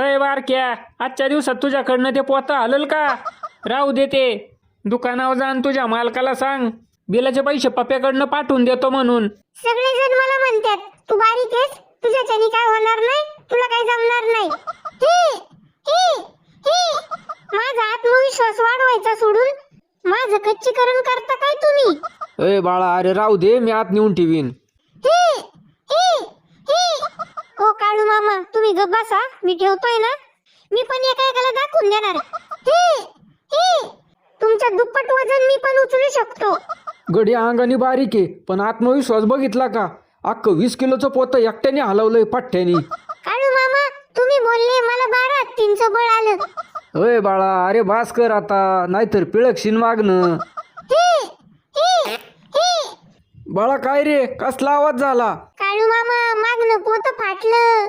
अय बारक्या आजच्या दिवसात तुझ्याकडनं ते पोतं हलल का? राहू दे ते. दुकानावर जाण तुझ्या मालकाला सांग. बिलाचे पैसे पप्प्याकडनं पाठवून देतो म्हणून. सगळेजण मला म्हणतात तू बारीक आहेस? तुझ्याच्यानी काय होणार नाही? तुला काय जमणार नाही. ही, ही, ही. माझा आत्मविश्वास वाढवायचा सोडून माझं कच्चीकरण करता काय तुम्ही? अय बाळा अरे राहू दे मी आत नेऊन ठेवीन ही, ही, ही. हो काळू मामा तुम्ही गप बसा. मी ठेवतोय ना? मी पण एका एकाला दाखवून देणार ही, ही. तुमचं दुप्पट वजन मी पण उचलू शकतो. गडी अंगाने बारीक आहे पण आत्मविश्वास बघितला का? अख्खं वीस किलोचं पोतं एकट्याने हलवलंय पठ्ठ्यानी. काळू मामा तुम्ही बोलले मला बारा तीनचं बळ आलं. अय बाळा अरे बास कर आता नाहीतर पिळकशीन मागणं. ही, ही, ही. बाळा काय रे? कसला आवाज झाला? काळू मामा मागणं पोत फाटलं.